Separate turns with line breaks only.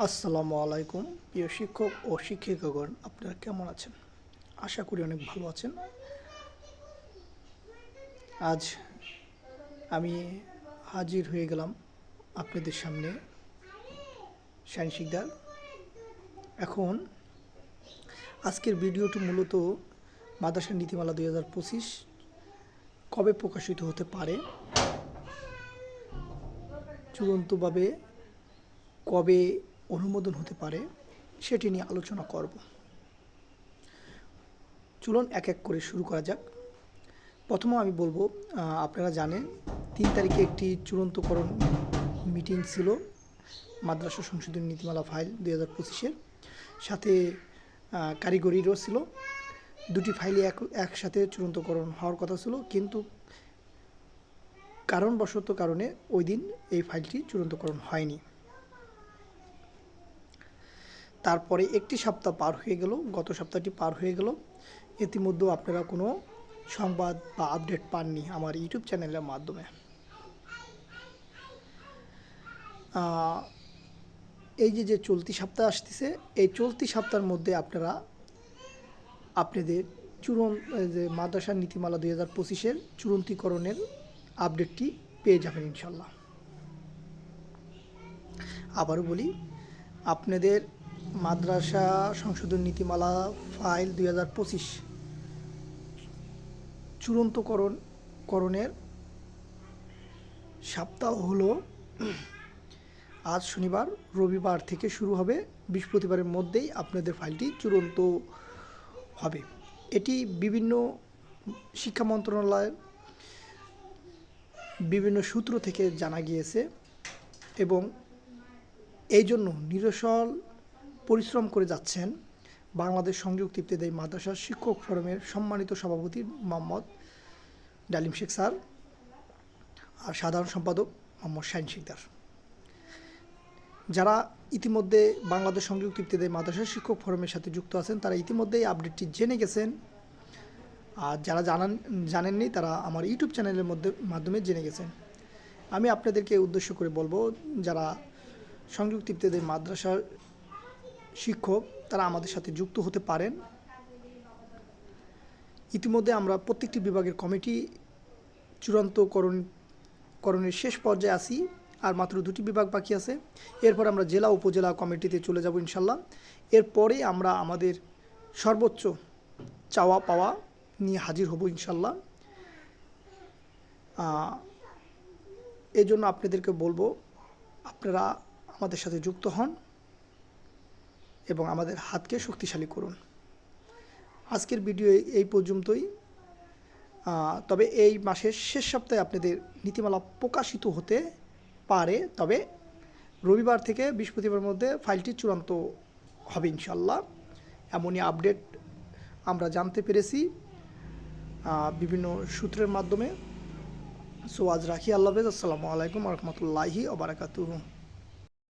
আসসালামু আলাইকুম, প্রিয় শিক্ষক ও শিক্ষিকাগণ, আপনারা কেমন আছেন? আশা করি অনেক ভালো আছেন। আজ আমি হাজির হয়ে গেলাম আপনাদের সামনে শাইন শিকদার। এখন আজকের ভিডিওটি মূলত মাদ্রাসা নীতিমালা দুই হাজার পঁচিশ কবে প্রকাশিত হতে পারে, চূড়ান্তভাবে কবে অনুমোদন হতে পারে, সেটি নিয়ে আলোচনা করব। চলুন এক এক করে শুরু করা যাক। প্রথমে আমি বলব আপনারা জানেন, তিন তারিখে একটি চূড়ান্তকরণ মিটিং ছিল, মাদ্রাসা সংশোধনী নীতিমালা ফাইল দুই হাজার পঁচিশের। সাথে কারিগরিরও ছিল। দুটি ফাইলই এক, একসাথে চূড়ান্তকরণ হওয়ার কথা ছিল, কিন্তু কারণবশত কারণে ওই দিন এই ফাইলটি চূড়ান্তকরণ হয়নি। তারপরে একটি সপ্তাহ পার হয়ে গেল, গত সপ্তাহটি পার হয়ে গেল। ইতিমধ্যেও আপনারা কোনো সংবাদ বা আপডেট পাননি আমার ইউটিউব চ্যানেলের মাধ্যমে। এই যে যে চলতি সপ্তাহ আসতেছে, এই চলতি সপ্তাহের মধ্যে আপনারা আপনাদের চূড়ন যে মাদ্রাসা নীতিমালা দুই হাজার পঁচিশের চূড়ান্তিকরণের আপডেটটি পেয়ে যাবেন ইনশাল্লাহ আবারও বলি, আপনাদের মাদ্রাসা সংশোধন নীতিমালা ফাইল দুই হাজার পঁচিশ। চূড়ান্তকরণ, করণের সপ্তাহ হলো আজ শনিবার, রবিবার থেকে শুরু হবে, বৃহস্পতিবারের মধ্যেই আপনাদের ফাইলটি চূড়ান্ত হবে। এটি বিভিন্ন শিক্ষা মন্ত্রণালয়ের বিভিন্ন সূত্র থেকে জানা গিয়েছে এবং এই জন্য নিরসল পরিশ্রম করে যাচ্ছেন বাংলাদেশ সংযুক্ত ইবতেদায়ী মাদ্রাসা শিক্ষক ফোরামের সম্মানিত সভাপতি মোহাম্মদ ডালিম শেখ স্যার আর সাধারণ সম্পাদক মোহাম্মদ শাইন শিকদার। যারা ইতিমধ্যে বাংলাদেশ সংযুক্ত ইবতেদায়ী মাদ্রাসা শিক্ষক ফোরামের সাথে যুক্ত আছেন, তারা ইতিমধ্যেই আপডেটটি জেনে গেছেন। আর যারা জানান, জানেননি, তারা আমার ইউটিউব চ্যানেলের মধ্যে, মাধ্যমে জেনে গেছেন। আমি আপনাদেরকে উদ্দেশ্য করে বলব, যারা সংযুক্ত ইবতেদায়ী মাদ্রাসার শিক্ষক তারা আমাদের সাথে যুক্ত হতে পারেন। ইতিমধ্যে আমরা প্রত্যেকটি বিভাগের কমিটি চূড়ান্তকরণ করণের শেষ পর্যায়ে আছি, আর মাত্র দুটি বিভাগ বাকি আছে। এরপর আমরা জেলা, উপজেলা কমিটিতে চলে যাব ইনশাল্লাহ। এরপরে আমরা আমাদের সর্বোচ্চ চাওয়া পাওয়া নিয়ে হাজির হব ইনশাল্লাহ। এজন্য আপনাদেরকে বলব, আপনারা আমাদের সাথে যুক্ত হন। এবং আমাদের হাতকে শক্তিশালী করুন। আজকের ভিডিও এই পর্যন্তই। তবে এই মাসের শেষ সপ্তাহে আপনাদের নীতিমালা প্রকাশিত হতে পারে, তবে রবিবার থেকে বৃহস্পতিবার মধ্যে ফাইলটি চূড়ান্ত হবে ইনশাল্লাহ এমনই আপডেট আমরা জানতে পেরেছি বিভিন্ন সূত্রের মাধ্যমে। সো আজ রাখি, আল্লাহ হাফেজ। আসসালামু আলাইকুম রহমতুল্লাহি ওবরাকাতুহ